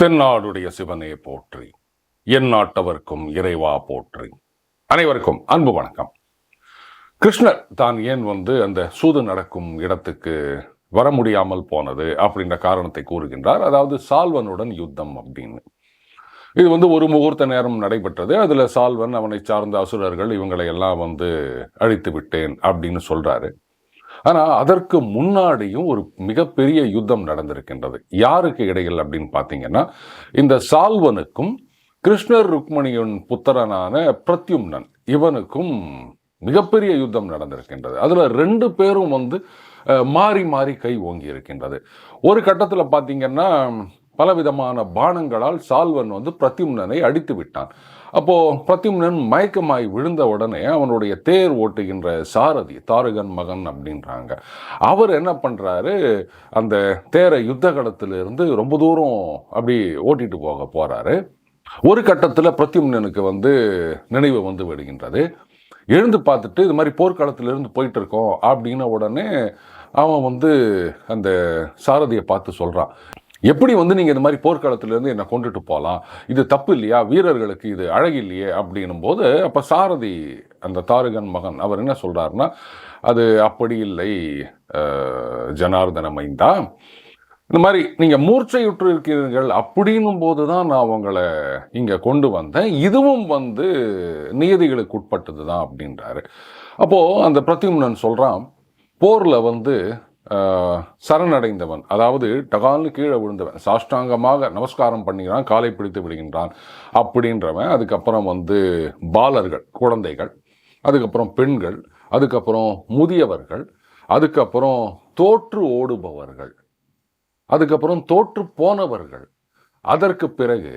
தென்னாடுடைய சிவனே போற்றி என் நாட்டவர்க்கும் இறைவா போற்றி. அனைவருக்கும் அன்பு வணக்கம். கிருஷ்ணர் தான் ஏன் வந்து அந்த சூது நடக்கும் இடத்துக்கு வர முடியாமல் போனது அப்படின்ற காரணத்தை கூறுகின்றார். அதாவது சால்வனுடன் யுத்தம் அப்படின்னு. இது வந்து ஒரு முகூர்த்த நேரம் நடைபெற்றது. அதில் சால்வன் அவனை சார்ந்த அசுரர்கள் இவங்களை எல்லாம் வந்து அழித்து விட்டேன் அப்படின்னு சொல்கிறாரு ஆனா அதற்கு முன்னாடியும் ஒரு மிகப்பெரிய யுத்தம் நடந்திருக்கின்றது. யாருக்கு இடையில் அப்படின்னு பார்த்தீங்கன்னா இந்த சால்வனுக்கும் கிருஷ்ணர் ருக்மணியின் புத்திரனான பிரத்யும்னன் இவனுக்கும் மிகப்பெரிய யுத்தம் நடந்திருக்கின்றது. அதுல ரெண்டு பேரும் வந்து மாறி மாறி கை ஓங்கி இருக்கின்றது. ஒரு கட்டத்தில் பார்த்தீங்கன்னா பலவிதமான பானங்களால் சால்வன் வந்து பிரத்யும்னனை அடித்து விட்டான். அப்போது பிரத்யும்னன் மயக்கமாய் விழுந்த உடனே அவனுடைய தேர் ஓட்டுகின்ற சாரதி தாரகன் மகன் அப்படின்றாங்க. அவர் என்ன பண்ணுறாரு அந்த தேரை யுத்த களத்திலிருந்து ரொம்ப தூரம் அப்படி ஓட்டிட்டு போக போகிறாரு ஒரு கட்டத்தில் பிரத்யும்னனுக்கு வந்து நினைவு வந்து விடுகின்றது. எழுந்து பார்த்துட்டு இது மாதிரி போர்க்களத்திலிருந்து போயிட்டு இருக்கோம் அப்படின்ன உடனே அவன் வந்து அந்த சாரதியை பார்த்து சொல்கிறான் எப்படி வந்து நீங்கள் இந்த மாதிரி போர்க்களத்துலேருந்து என்னை கொண்டுட்டு போகலாம் இது தப்பு இல்லையா? வீரர்களுக்கு இது அழகு இல்லையே? அப்படின்னும் போது அப்போ சாரதி அந்த தாரகன் மகன் அவர் என்ன சொல்கிறாருன்னா அது அப்படி இல்லை ஜனார்தன மைந்தா. இந்த மாதிரி நீங்கள் மூர்ச்சையுற்று இருக்கிறீர்கள் அப்படின்னும் போது தான் நான் உங்களை இங்கே கொண்டு வந்தேன். இதுவும் வந்து நியதிகளுக்கு உட்பட்டது தான் அப்படின்றாரு. அப்போது அந்த பிரத்யும்னன் சொல்கிறான் போரில் வந்து சரணடைந்தவன் அதாவது டகால்னு கீழே விழுந்தவன் சாஷ்டாங்கமாக நமஸ்காரம் பண்ணிக்கிறான் காலை பிடித்து விடுகின்றான் அப்படின்றவன். அதுக்கப்புறம் வந்து பாலர்கள் குழந்தைகள் அதுக்கப்புறம் பெண்கள் அதுக்கப்புறம் முதியவர்கள் அதுக்கப்புறம் தோற்று ஓடுபவர்கள் அதுக்கப்புறம் தோற்று போனவர்கள். அதற்கு பிறகு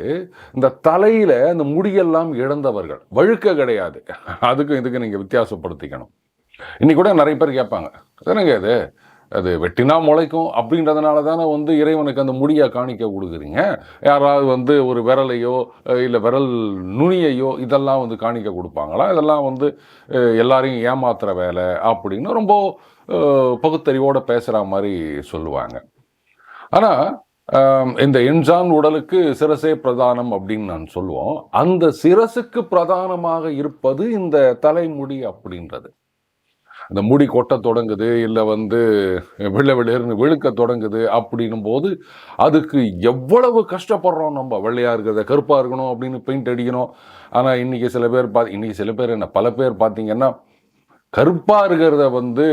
இந்த தலையில் அந்த முடியெல்லாம் இழந்தவர்கள். வழுக்க கிடையாது. அதுக்கும் இதுக்கு நீங்கள் வித்தியாசப்படுத்திக்கணும். இன்னைக்கு கூட நிறைய பேர் கேட்பாங்க என்னங்க இது? அது வெட்டினா முளைக்கும் அப்படின்றதுனால தானே வந்து இறைவனுக்கு அந்த முடியை காணிக்க கொடுக்குறீங்க? யாராவது வந்து ஒரு விரலையோ இல்லை விரல் நுனியையோ இதெல்லாம் வந்து காணிக்க கொடுப்பாங்களா? இதெல்லாம் வந்து எல்லாரையும் ஏமாத்துகிற வேலை அப்படின்னு ரொம்ப பகுத்தறிவோடு பகுத்தறிவோட பேசுகிற மாதிரி சொல்லுவாங்க. ஆனால் இந்த என்ஜான் உடலுக்கு சிரசே பிரதானம் அப்படின்னு நான் சொல்லுவோம். அந்த சிரசுக்கு பிரதானமாக இருப்பது இந்த தலைமுடி அப்படின்றது. அந்த முடி கொட்ட தொடங்குது இல்லை வந்து வெள்ளை வெளியேறுன்னு வெளுக்க தொடங்குது அப்படின்னும் போது அதுக்கு எவ்வளவு கஷ்டப்படுறோம் நம்ம? வெள்ளையாக இருக்கிறத கருப்பாக இருக்கணும் அப்படின்னு பெயிண்ட் அடிக்கணும். ஆனால் இன்றைக்கி சில பேர் பா இன்னைக்கு சில பேர் என்ன பல பேர் பார்த்தீங்கன்னா கருப்பாக இருக்கிறத வந்து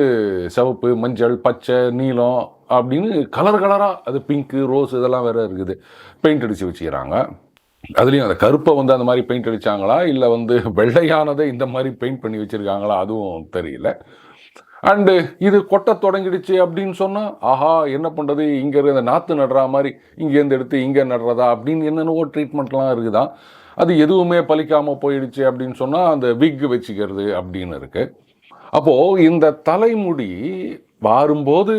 சிவப்பு மஞ்சள் பச்சை நீலம் அப்படின்னு கலர் கலராக அது பிங்க்கு ரோஸ் இதெல்லாம் வேறு இருக்குது. பெயிண்ட் அடித்து வச்சுக்கிறாங்க. அதுலேயும் அந்த கருப்பை வந்து அந்த மாதிரி பெயிண்ட் அடிச்சாங்களா? இல்லை வந்து வெள்ளையானதை இந்த மாதிரி பெயிண்ட் பண்ணி வச்சிருக்காங்களா? அதுவும் தெரியல. அண்டு இது கொட்ட தொடங்கிடுச்சு அப்படின்னு சொன்னால் ஆஹா என்ன பண்ணுறது இங்கே இருந்த நாற்று நடுற மாதிரி இங்கேருந்து எடுத்து இங்கே நடுறதா? அப்படின்னு என்னென்னவோ ட்ரீட்மெண்ட்லாம் இருக்குதா? அது எதுவுமே பலிக்காமல் போயிடுச்சு அப்படின்னு சொன்னால் அந்த விக் வச்சுக்கிறது அப்படின்னு இருக்குது அப்போது இந்த தலைமுடி வாரும்போது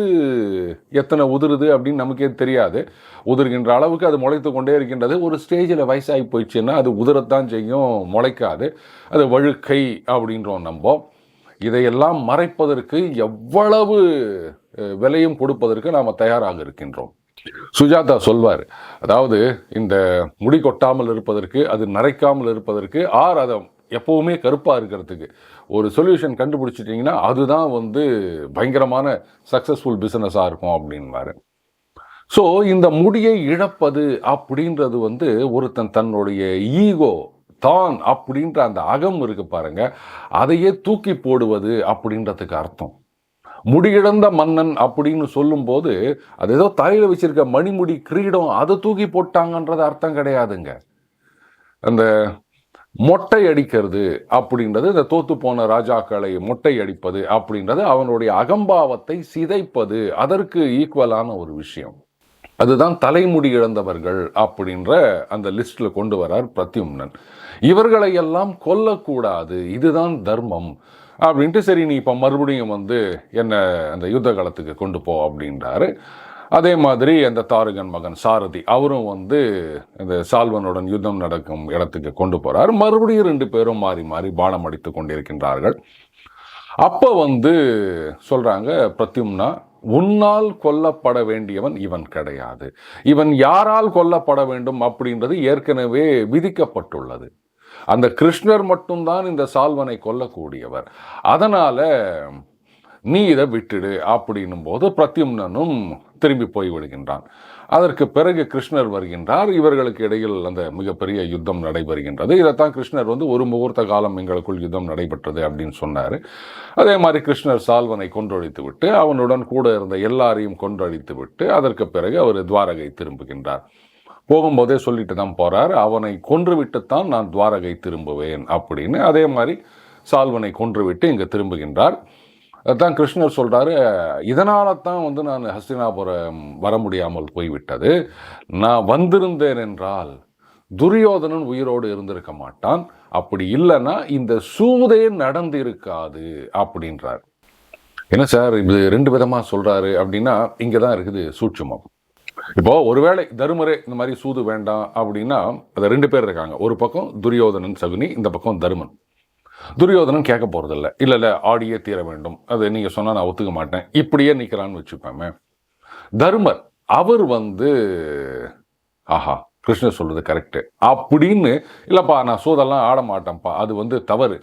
எத்தனை உதிருது அப்படின்னு நமக்கே தெரியாது. உதிர்கின்ற அளவுக்கு அது முளைத்து கொண்டே இருக்கின்றது. ஒரு ஸ்டேஜில் வயசாகி போயிடுச்சுன்னா அது உதிரத்தான் செய்யும் முளைக்காது. அது வழுக்கை அப்படின்றோம் நம்ப இதையெல்லாம் மறைப்பதற்கு எவ்வளவு விலையும் கொடுப்பதற்கு நாம் தயாராக இருக்கின்றோம். சுஜாதா சொல்வார் அதாவது இந்த முடி கொட்டாமல் இருப்பதற்கு அது நரைக்காமல் இருப்பதற்கு ஆர் அதை எப்போவுமே கருப்பாக இருக்கிறதுக்கு. ஒரு சொல்யூஷன் கண்டுபிடிச்சிட்டிங்கன்னா அதுதான் வந்து பயங்கரமான சக்ஸஸ்ஃபுல் பிஸ்னஸாக இருக்கும் அப்படின்வாரு ஸோ இந்த முடியை இழப்பது அப்படின்றது வந்து ஒருத்தன் தன்னுடைய ஈகோ தான் அப்படின்ற அந்த அகம் இருக்கு பாருங்க. அதையே தூக்கி போடுவது அப்படின்றதுக்கு அர்த்தம். முடியிழந்த மன்னன் அப்படின்னு சொல்லும்போது அது ஏதோ தலையில் வச்சிருக்க மணிமுடி கிரீடம் அதை தூக்கி போட்டாங்கன்றது அர்த்தம் கிடையாதுங்க. அந்த மொட்டை அடிக்கிறது அப்படின்றது இந்த தோத்து போன ராஜாக்களை மொட்டை அடிப்பது அப்படின்றது அவனுடைய அகம்பாவத்தை சிதைப்பது அதற்கு ஈக்குவலான ஒரு விஷயம். அதுதான் தலைமுடி இழந்தவர்கள் அப்படின்ற அந்த லிஸ்டில் கொண்டு வரார் பிரத்யும்னன். இவர்களை எல்லாம் கொல்லக்கூடாது இதுதான் தர்மம் அப்படின்ட்டு சரி நீ இப்போ மறுபடியும் வந்து என்ன அந்த யுத்த காலத்துக்கு கொண்டு போ அப்படின்றாரு. அதே மாதிரி அந்த தாருகன் மகன் சாரதி அவரும் வந்து இந்த சால்வனுடன் யுத்தம் நடக்கும் இடத்துக்கு கொண்டு போகிறார் மறுபடியும் ரெண்டு பேரும் மாறி மாறி பானம் அடித்து கொண்டிருக்கின்றார்கள். அப்போ வந்து சொல்கிறாங்க பிரத்யும்னா உன்னால் கொல்லப்பட வேண்டியவன் இவன் கிடையாது. இவன் யாரால் கொல்லப்பட வேண்டும்? அப்படின்றது ஏற்கனவே விதிக்கப்பட்டுள்ளது. அந்த கிருஷ்ணர் மட்டும்தான் இந்த சால்வனை கொல்லக்கூடியவர். அதனால் நீ இதை விட்டுடு அப்படின்னும் போது பிரத்யும்னனும் திரும்பி போய் விடுகின்றான். அதற்கு பிறகு கிருஷ்ணர் வருகின்றார். இவர்களுக்கு இடையில் அந்த மிகப்பெரிய யுத்தம் நடைபெறுகின்றது. இதைத்தான் கிருஷ்ணர் வந்து ஒரு முகூர்த்த காலம் எங்களுக்குள் யுத்தம் நடைபெற்றது அப்படின்னு சொன்னார். அதே மாதிரி கிருஷ்ணர் சால்வனை கொன்றொழித்து விட்டு அவனுடன் கூட இருந்த எல்லாரையும் கொன்றொழித்து விட்டு அதற்கு பிறகு அவர் துவாரகை திரும்புகின்றார். போகும்போதே சொல்லிட்டு தான் போறார். அவனை கொன்றுவிட்டுத்தான் நான் துவாரகை திரும்புவேன் அப்படின்னு. அதே மாதிரி சால்வனை கொன்றுவிட்டு இங்கே திரும்புகின்றார். அதுதான் கிருஷ்ணர் சொல்கிறாரு இதனால தான் வந்து நான் ஹஸ்தினாபுரம் வர முடியாமல் போய்விட்டது. நான் வந்திருந்தேன் என்றால் துரியோதனன் உயிரோடு இருந்திருக்க மாட்டான். அப்படி இல்லைன்னா இந்த சூதே நடந்திருக்காது அப்படின்றார். என்ன சார் இது ரெண்டு விதமாக சொல்கிறாரு அப்படின்னா இங்கே தான் இருக்குது சூட்சுமம். இப்போது ஒருவேளை தருமரே இந்த மாதிரி சூது வேண்டாம் அப்படின்னா அது ரெண்டு பேர் இருக்காங்க. ஒரு பக்கம் துரியோதனன் சகுனி இந்த பக்கம் தருமன். துரியோதனன் கேட்க போகிறதில்ல இல்ல இல்ல ஆடியே தீர வேண்டும். அது நீங்க சொன்னா நான் ஒத்துக்க மாட்டேன். இப்படியே நிக்கிறான்னு வச்சுப்பேமே. தர்மர் அவர் வந்து ஆஹா கிருஷ்ணர் சொல்றது கரெக்டு அப்படின்னு இல்லப்பா நான் சூதெல்லாம் ஆட மாட்டேன்ப்பா அது வந்து தவறு.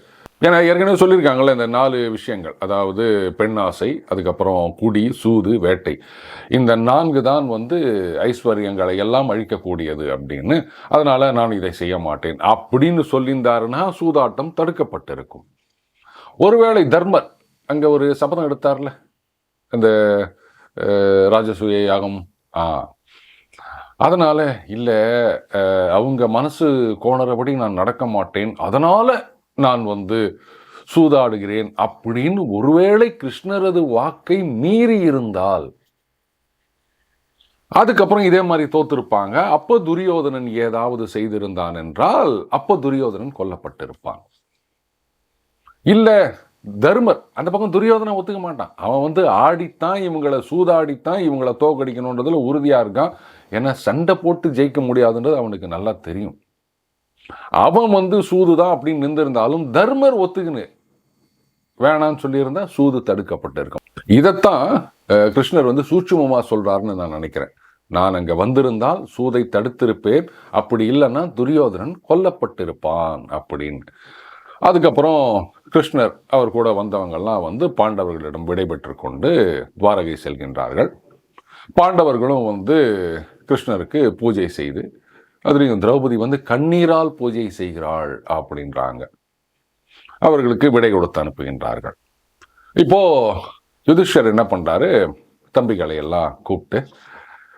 ஏன்னா ஏற்கனவே சொல்லியிருக்காங்களே இந்த நாலு விஷயங்கள். அதாவது பெண் ஆசை அதுக்கப்புறம் குடி சூது வேட்டை. இந்த நான்கு தான் வந்து ஐஸ்வர்யங்களை எல்லாம் அழிக்கக்கூடியது அப்படின்னு. அதனால் நான் இதை செய்ய மாட்டேன். அப்படின்னு சொல்லியிருந்தாருன்னா சூதாட்டம் தடுக்கப்பட்டிருக்கும். ஒருவேளை தர்மர் அங்கே ஒரு சபதம் எடுத்தார்ல? அந்த ராஜசூய யாகம்? ஆ. அதனால் இல்லை அவங்க மனசு கோணறபடி நான் நடக்க மாட்டேன். அதனால் நான் வந்து சூதாடுகிறேன் அப்படின்னு ஒருவேளை கிருஷ்ணரது வாக்கை மீறி இருந்தால் அதுக்கப்புறம் இதே மாதிரி தோத்திருப்பாங்க. அப்போ துரியோதனன் ஏதாவது செய்திருந்தான் என்றால் அப்போ துரியோதனன் கொல்லப்பட்டிருப்பான். இல்ல தர்மர் அந்த பக்கம் துரியோதனன் ஒத்துக்க மாட்டான். அவன் வந்து ஆடித்தான் இவங்களை சூதாடித்தான் இவங்களை தோக்கடிக்கணுன்றதுல உறுதியா இருக்கான். ஏன்னா சண்டை போட்டு ஜெயிக்க முடியாதுன்றது அவனுக்கு நல்லா தெரியும். அவன் வந்து சூது தான் அப்படின்னு நின்றிருந்தாலும் தர்மர் ஒத்துக்குன்னு வேணான்னு சொல்லியிருந்தா சூது தடுக்கப்பட்டிருக்கும். இதைத்தான் கிருஷ்ணர் வந்து சூட்சுமமாக சொல்கிறாருன்னு நான் நினைக்கிறேன். நான் அங்கே வந்திருந்தால் சூதை தடுத்திருப்பேன். அப்படி இல்லைன்னா துரியோதனன் கொல்லப்பட்டிருப்பான் அப்படின்னு. அதுக்கப்புறம் கிருஷ்ணர் அவர் கூட வந்தவங்கள்லாம் வந்து பாண்டவர்களிடம் விடைபெற்று கொண்டு துவாரகை செல்கின்றார்கள். பாண்டவர்களும் வந்து கிருஷ்ணருக்கு பூஜை செய்து அதுலேயும் திரௌபதி வந்து கண்ணீரால் பூஜை செய்கிறாள் அப்படின்றாங்க. அவர்களுக்கு விடை கொடுத்து அனுப்புகின்றார்கள். இப்போ யுதிஷ்டர் என்ன பண்ணுறாரு தம்பிகளை எல்லாம் கூப்பிட்டு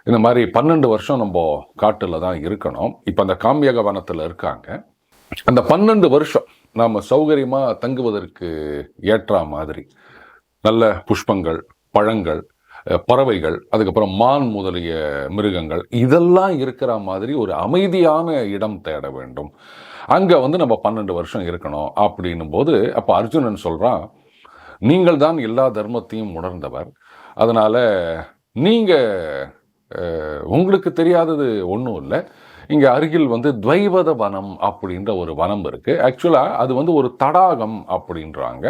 இந்த மாதிரி பன்னெண்டு வருஷம் நம்ம காட்டில் தான் இருக்கணும். இப்போ அந்த காமியக வனத்தில் இருக்காங்க. அந்த பன்னெண்டு வருஷம் நாம் சௌகரியமாக தங்குவதற்கு ஏற்ற மாதிரி நல்ல புஷ்பங்கள் பழங்கள் பறவைகள் அதுக்கப்புறம் மான் முதலிய மிருகங்கள் இதெல்லாம் இருக்கிற மாதிரி ஒரு அமைதியான இடம் தேட வேண்டும். அங்க வந்து நம்ம பன்னெண்டு வருஷம் இருக்கணும் அப்படின்னும் போது அப்ப அர்ஜுனன் சொல்றான் நீங்கள் தான் எல்லா தர்மத்தையும் உணர்ந்தவர். அதனால நீங்க உங்களுக்கு தெரியாதது ஒன்றும் இல்லை. இங்கே அருகில் வந்து துவைவத வனம் அப்படின்ற ஒரு வனம் இருக்குது ஆக்சுவலாக அது வந்து ஒரு தடாகம் அப்படின்றாங்க.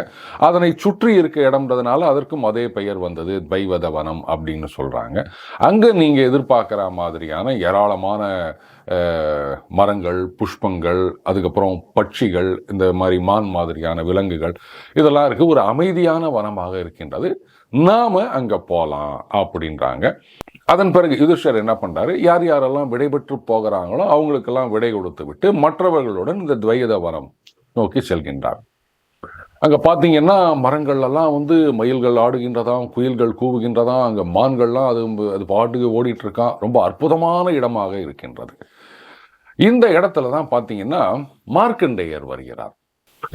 அதனை சுற்றி இருக்க இடம்ன்றதுனால அதற்கும் அதே பெயர் வந்தது துவைவத வனம் அப்படின்னு சொல்கிறாங்க அங்கே நீங்கள் எதிர்பார்க்குற மாதிரியான ஏராளமான மரங்கள் புஷ்பங்கள் அதுக்கப்புறம் பட்சிகள் இந்த மாதிரி மான் மாதிரியான விலங்குகள் இதெல்லாம் இருக்குது ஒரு அமைதியான வனமாக இருக்கின்றது. நாம் அங்கே போகலாம் அப்படின்றாங்க. அதன் பிறகு யுதிஷ்டர் என்ன பண்ணுறாரு யார் யாரெல்லாம் விடைபெற்று போகிறாங்களோ அவங்களுக்கெல்லாம் விடை கொடுத்து விட்டு மற்றவர்களுடன் இந்த துவைத வனம் நோக்கி செல்கின்றார். அங்கே பார்த்தீங்கன்னா மரங்கள் எல்லாம் வந்து மயில்கள் ஆடுகின்றதாம் குயில்கள் கூவுகின்றதாம் அங்கே மான்கள்லாம் அது அது பாட்டுக்கு ஓடிட்டு இருக்கான் ரொம்ப அற்புதமான இடமாக இருக்கின்றது. இந்த இடத்துல தான் பார்த்தீங்கன்னா மார்க்கண்டேயர் வருகிறார்.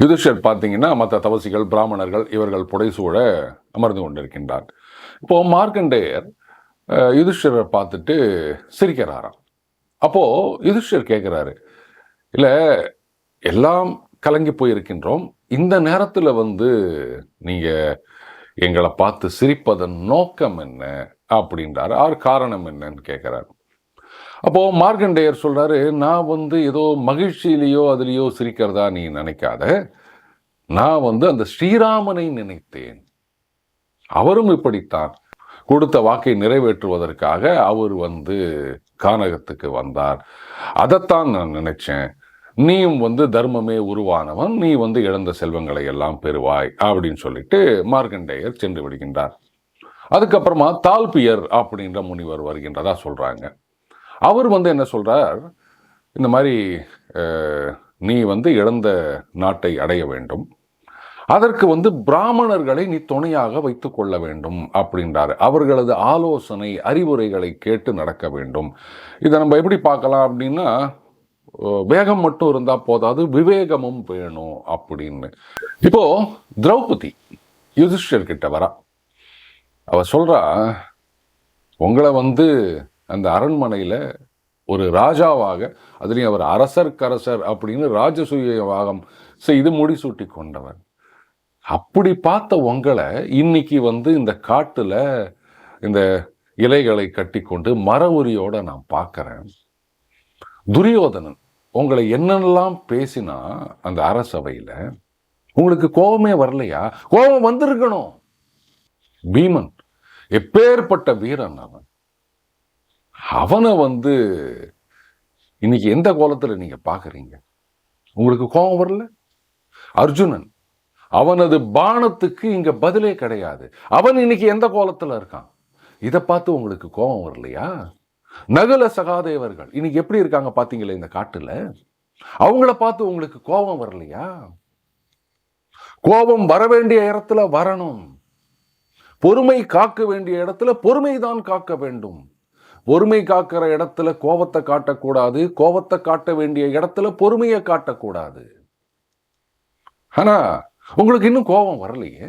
யுதிஷர் பார்த்தீங்கன்னா மற்ற தவசிகள் பிராமணர்கள் இவர்கள் புடைசூழ அமர்ந்து கொண்டிருக்கின்றார். இப்போ மார்க்கண்டேயர் அஹ், பார்த்துட்டு சிரிக்கிறாராம். அப்போது யுதிஷ்டர் கேட்குறாரு இல்லை எல்லாம் கலங்கி போயிருக்கின்றோம். இந்த நேரத்தில் வந்து நீங்கள் எங்களை பார்த்து சிரிப்பதன் நோக்கம் என்ன? அப்படின்றாரு. ஆர் காரணம் என்னன்னு கேட்குறாரு. அப்போது மார்க்கண்டேயர் சொல்கிறாரு நான் வந்து ஏதோ மகிழ்ச்சியிலேயோ அதுலேயோ சிரிக்கிறதா நீ நினைக்காத. நான் வந்து அந்த ஸ்ரீராமனை நினைத்தேன். அவரும் இப்படித்தான். கொடுத்த வாக்கை நிறைவேற்றுவதற்காக அவர் வந்து கானகத்துக்கு வந்தார். அதைத்தான் நான் நினைச்சேன். நீயும் வந்து தர்மமே உருவானவன். நீ வந்து இழந்த செல்வங்களை எல்லாம் பெறுவாய் அப்படின்னு சொல்லிட்டு மார்க்கண்டேயர் சென்று விடுகின்றார். அதுக்கப்புறமா தால்பியர் அப்படின்ற முனிவர் வருகின்றதா சொல்றாங்க. அவர் வந்து என்ன சொல்கிறார் இந்த மாதிரி நீ வந்து இழந்த நாட்டை அடைய வேண்டும். அதற்கு வந்து பிராமணர்களை நீ துணையாக வைத்து கொள்ள வேண்டும் அப்படின்றாரு. அவர்களது ஆலோசனை அறிவுரைகளை கேட்டு நடக்க வேண்டும். இதை நம்ம எப்படி பார்க்கலாம் அப்படின்னா வேகம் மட்டும் இருந்தால் போதாது விவேகமும் வேணும் அப்படின்னு. இப்போ திரௌபதி யுதிஷ்டர் கிட்ட வரா. அவ சொல்றா உங்களை வந்து அந்த அரண்மனையில் ஒரு ராஜாவாக அதுலேயும் அவர் அரசர்க்கரசர் அப்படின்னு ராஜசூயவாகம் செய்து முடிசூட்டி கொண்டவர். அப்படி பார்த்த உங்களை இன்னைக்கு வந்து இந்த காட்டில் இந்த இலைகளை கட்டிக்கொண்டு மர உரியோட நான் பார்க்குறேன். துரியோதனன் உங்களை என்னென்னலாம் பேசினா அந்த அரசவையில்? உங்களுக்கு கோபமே வரலையா? கோபம் வந்திருக்கணும். பீமன் எப்பேற்பட்ட வீரன் அவன். அவனை வந்து இன்னைக்கு எந்த கோலத்தில் நீங்கள் பார்க்குறீங்க உங்களுக்கு கோபம் வரல? அர்ஜுனன் அவனது பானத்துக்கு இங்கே பதிலே கிடையாது. அவன் இன்னைக்கு எந்த கோலத்தில் இருக்கான்? இதை பார்த்து உங்களுக்கு கோபம் வரலையா? நகுல சகாதேவர்கள் இன்னைக்கு எப்படி இருக்காங்க பார்த்தீங்களே இந்த காட்டில்? அவங்கள பார்த்து உங்களுக்கு கோபம் வரலையா? கோபம் வர வேண்டிய இடத்துல வரணும். பொறுமை காக்க வேண்டிய இடத்துல பொறுமை தான் காக்க வேண்டும். பொறுமை காக்கிற இடத்துல கோபத்தை காட்டக்கூடாது கோபத்தை காட்ட வேண்டிய இடத்துல பொறுமையை காட்டக்கூடாது. ஆனா உங்களுக்கு இன்னும் கோபம் வரலையே?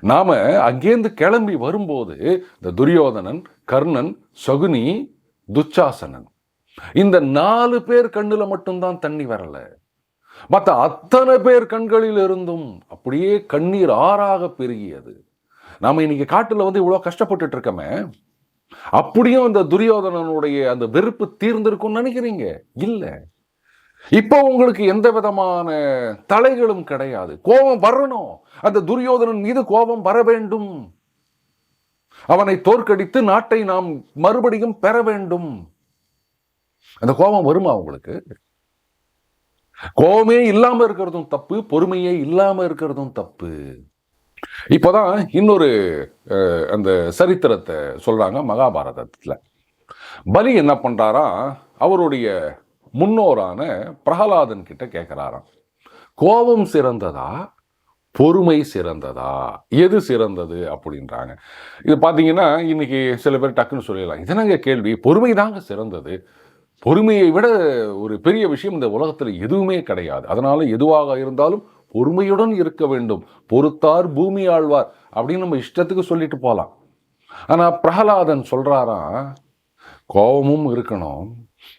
நாம அங்கேருந்து கிளம்பி வரும்போது இந்த துரியோதனன் கர்ணன் சகுனி துச்சாசனன் இந்த நாலு பேர் கண்ணுல மட்டும்தான் தண்ணி வரல. மற்ற அத்தனை பேர் கண்களில் இருந்தும் அப்படியே கண்ணீர் ஆறாக பெருகியது. நாம இன்னைக்கு காட்டுல வந்து இவ்வளோ கஷ்டப்பட்டுட்டு இருக்கமே. அப்படியும் அந்த துரியோதனனுடைய அந்த வெறுப்பு தீர்ந்திருக்கும்னு நினைக்கிறீங்க? இல்ல. இப்போ உங்களுக்கு எந்த விதமான தலைகளும் கிடையாது. கோபம் வரணும். அந்த துரியோதனன் மீது கோபம் வர வேண்டும். அவனை தோற்கடித்து நாட்டை நாம் மறுபடியும் பெற வேண்டும். அந்த கோபம் வருமா உங்களுக்கு? கோபமே இல்லாம இருக்கிறதும் தப்பு பொறுமையே இல்லாமல் இருக்கிறதும் தப்பு. இப்போதான் இன்னொரு அந்த சரித்திரத்தை சொல்கிறாங்க மகாபாரதத்தில். பலி என்ன பண்ணுறாராம் அவருடைய முன்னோரான பிரகலாதன் கிட்ட கேட்குறாராம் கோபம் சிறந்ததா? பொறுமை சிறந்ததா? எது சிறந்தது அப்படின்றாங்க. இது பார்த்தீங்கன்னா இன்னைக்கு சில பேர் டக்குன்னு சொல்லிடலாம். இதனங்க கேள்வி? பொறுமை தாங்க சிறந்தது. பொறுமையை விட ஒரு பெரிய விஷயம் இந்த உலகத்தில் எதுவுமே கிடையாது. அதனால் எதுவாக இருந்தாலும் பொறுமையுடன் இருக்க வேண்டும். பொறுத்தார் பூமி ஆழ்வார் அப்படின்னு நம்ம இஷ்டத்துக்கு சொல்லிட்டு போகலாம் ஆனால் பிரகலாதன் சொல்கிறாரா கோபமும் இருக்கணும்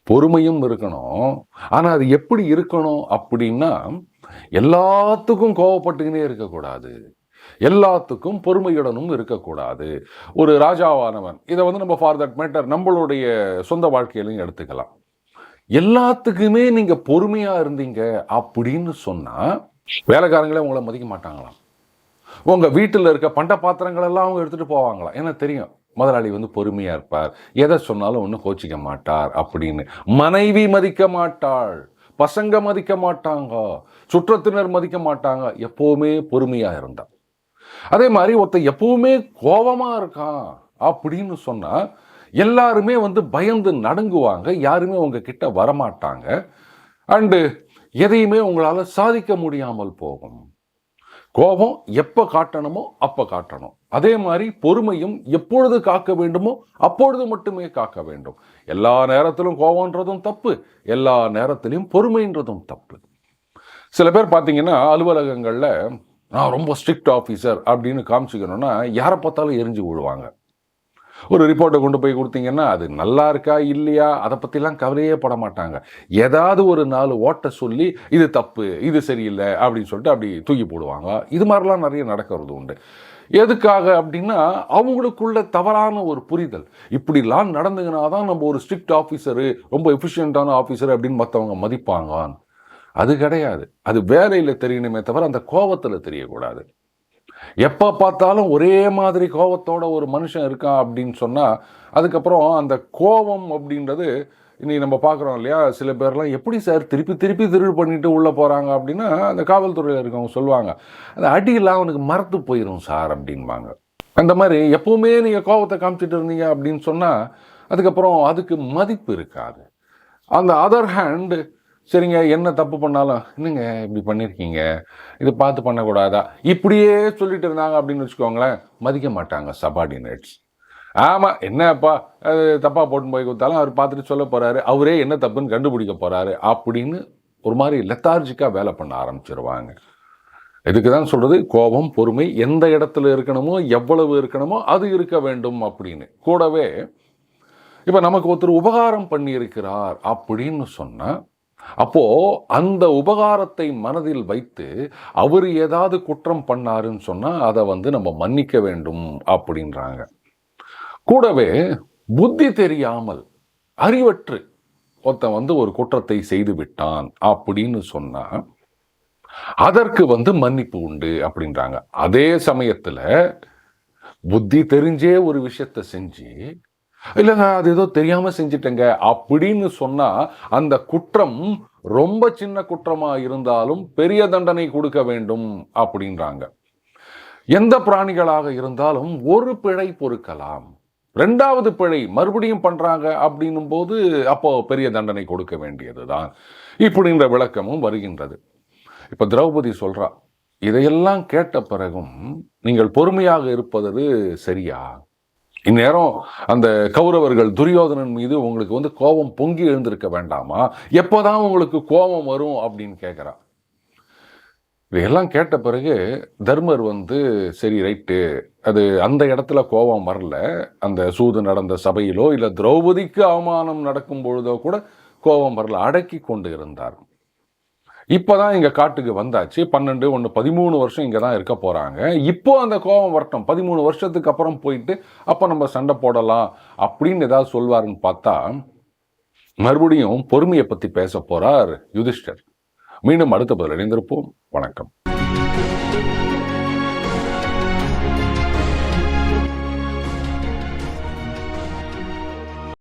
பொறுமையும் இருக்கணும். ஆனால் அது எப்படி இருக்கணும் அப்படின்னா எல்லாத்துக்கும் கோவப்பட்டுக்கினே இருக்கக்கூடாது. எல்லாத்துக்கும் பொறுமையுடனும் இருக்கக்கூடாது. ஒரு ராஜாவானவன் இதை வந்து நம்ம ஃபார் தட் மேட்டர் நம்மளுடைய சொந்த வாழ்க்கையிலையும் எடுத்துக்கலாம். எல்லாத்துக்குமே நீங்கள் பொறுமையாக இருந்தீங்க அப்படின்னு சொன்னால் வேலைக்காரங்களே உங்களை மதிக்க மாட்டாங்களாம். உங்கள் வீட்டில் இருக்க பண்ட பாத்திரங்கள் எல்லாம் அவங்க எடுத்துகிட்டு போவாங்களாம். ஏன்னா தெரியும். முதலாளி வந்து பொறுமையாக இருப்பார். எதை சொன்னாலும் ஒன்றும் கோச்சிக்க மாட்டார் அப்படின்னு. மனைவி மதிக்க மாட்டாள். பசங்க மதிக்க மாட்டாங்க. சுற்றத்தினர் மதிக்க மாட்டாங்க. எப்போவுமே பொறுமையாக இருந்தான் அதே மாதிரி ஒருத்தன் எப்போவுமே கோபமாக இருக்கான் அப்படின்னு சொன்னால் எல்லாருமே வந்து பயந்து நடுங்குவாங்க. யாருமே உங்க கிட்ட வரமாட்டாங்க. அண்டு எதையுமே உங்களால் சாதிக்க முடியாமல் போகும். கோபம் எப்போ காட்டணுமோ அப்போ காட்டணும். அதே மாதிரி பொறுமையும் எப்பொழுது காக்க வேண்டுமோ அப்பொழுது மட்டுமே காக்க வேண்டும். எல்லா நேரத்திலும் கோபன்றதும் தப்பு எல்லா நேரத்திலையும் பொறுமைன்றதும் தப்பு. சில பேர் பார்த்தீங்கன்னா அலுவலகங்களில் நான் ரொம்ப ஸ்ட்ரிக்ட் ஆஃபீஸர் அப்படின்னு காமிச்சிக்கணும்னா யாரை பார்த்தாலும் எரிஞ்சு விழுவாங்க. ஒரு ரிப்போர்ட்டை கொண்டு போய் கொடுத்தீங்கன்னா அது நல்லா இருக்கா இல்லையா அதை பற்றிலாம் கவலையே பட மாட்டாங்க. ஏதாவது ஒரு நாள் ஓட்டை சொல்லி இது தப்பு இது சரியில்லை அப்படின்னு சொல்லிட்டு அப்படி தூக்கி போடுவாங்க. இது மாதிரிலாம் நிறைய நடக்கிறது உண்டு. எதுக்காக அப்படின்னா அவங்களுக்குள்ள தவறான ஒரு புரிதல். இப்படிலாம் நடந்துங்கன்னா தான் நம்ம ஒரு ஸ்ட்ரிக்ட் ஆஃபீஸரு ரொம்ப எஃபிஷியண்ட்டான ஆஃபீஸர் அப்படின்னு மற்றவங்க மதிப்பாங்க அது கிடையாது. அது வேலையில் தெரியணுமே தவிர அந்த கோபத்தில் தெரியக்கூடாது. எப்போ பார்த்தாலும் ஒரே மாதிரி கோபத்தோட ஒரு மனுஷன் இருக்கான் அப்படின்னு சொன்னால் அதுக்கப்புறம் அந்த கோபம் அப்படின்றது இன்னைக்கு நம்ம பார்க்குறோம் இல்லையா? சில பேர்லாம் எப்படி சார் திருப்பி திருப்பி திருடு பண்ணிட்டு உள்ளே போகிறாங்க அப்படின்னா அந்த காவல்துறையில் இருக்கவங்க சொல்லுவாங்க அந்த அடியெல்லாம் அவனுக்கு மறத்து போயிடும் சார் அப்படின்பாங்க. அந்த மாதிரி எப்போவுமே நீங்கள் கோபத்தை காமிச்சிட்டு இருந்தீங்க அப்படின்னு சொன்னால் அதுக்கப்புறம் அதுக்கு மதிப்பு இருக்காது. அந்த அதர் ஹேண்டு சரிங்க என்ன தப்பு பண்ணாலும் என்னங்க இப்படி பண்ணியிருக்கீங்க இது பார்த்து பண்ணக்கூடாதா? இப்படியே சொல்லிட்டு இருந்தாங்க அப்படின்னு வச்சுக்கோங்களேன் மதிக்க மாட்டாங்க சபார்டினேட்ஸ் ஆமாம் என்னப்பா அது தப்பாக போட்டு போய் கொடுத்தாலும் அவர் பார்த்துட்டு சொல்ல போகிறாரு அவரே என்ன தப்புன்னு கண்டுபிடிக்க போகிறாரு அப்படின்னு ஒரு மாதிரி லெத்தார்ஜிக்காக வேலை பண்ண ஆரம்பிச்சிருவாங்க. இதுக்கு தான் சொல்கிறது கோபம் பொறுமை எந்த இடத்துல இருக்கணுமோ எவ்வளவு இருக்கணுமோ அது இருக்க வேண்டும் அப்படின்னு. கூடவே இப்போ நமக்கு ஒருத்தர் உபகாரம் பண்ணியிருக்கிறார் அப்படின்னு சொன்னால் அப்போது அந்த உபகாரத்தை மனதில் வைத்து அவர் ஏதாவது குற்றம் பண்ணாருன்னு சொன்னால் அதை வந்து நம்ம மன்னிக்க வேண்டும் அப்படின்றாங்க. கூடவே புத்தி தெரியாமல் அறிவற்று ஒருத்தன் வந்து ஒரு குற்றத்தை செய்து விட்டான் அப்படின்னு சொன்னால் அதற்கு வந்து மன்னிப்பு உண்டு அப்படின்றாங்க. அதே சமயத்தில் புத்தி தெரிஞ்சே ஒரு விஷயத்தை செஞ்சு இல்லைங்க அது ஏதோ தெரியாமல் செஞ்சிட்டேங்க. அப்படின்னு சொன்னால் அந்த குற்றம் ரொம்ப சின்ன குற்றமாக இருந்தாலும் பெரிய தண்டனை கொடுக்க வேண்டும் அப்படின்றாங்க. எந்த பிராணிகளாக இருந்தாலும் ஒரு பிழை பொறுக்கலாம். ரெண்டாவது பிழை மறுபடியும் பண்ணுறாங்க அப்படின்னும் போது அப்போ பெரிய தண்டனை கொடுக்க வேண்டியது தான் இப்படின்ற விளக்கமும் வருகின்றது. இப்போ திரௌபதி சொல்கிறா இதையெல்லாம் கேட்ட பிறகும் நீங்கள் பொறுமையாக இருப்பது சரியா? இந்நேரம் அந்த கௌரவர்கள் துரியோதனன் மீது உங்களுக்கு வந்து கோபம் பொங்கி எழுந்திருக்க வேண்டாமா? எப்போதான் உங்களுக்கு கோபம் வரும் அப்படின்னு கேட்குறா இதையெல்லாம் கேட்ட பிறகு தர்மர் வந்து சரி ரைட்டு. அது அந்த இடத்துல கோபம் வரல. அந்த சூது நடந்த சபையிலோ இல்லை திரௌபதிக்கு அவமானம் நடக்கும் பொழுதோ கூட கோபம் வரல. அடக்கி கொண்டு இருந்தார். இப்போ தான் இங்கே காட்டுக்கு வந்தாச்சு. பன்னெண்டு ஒன்று பதிமூணு வருஷம் இங்கே தான் இருக்க போகிறாங்க இப்போ அந்த கோபம் வரட்டும். பதிமூணு வருஷத்துக்கு அப்புறம் போயிட்டு அப்போ நம்ம சண்டை போடலாம் அப்படின்னு ஏதாவது சொல்வாருன்னு பார்த்தா மறுபடியும் பொறுமையை பற்றி பேச போகிறார் யுதிஷ்டர். மீண்டும் அடுத்த பதில் இணைந்திருப்போம். வணக்கம்.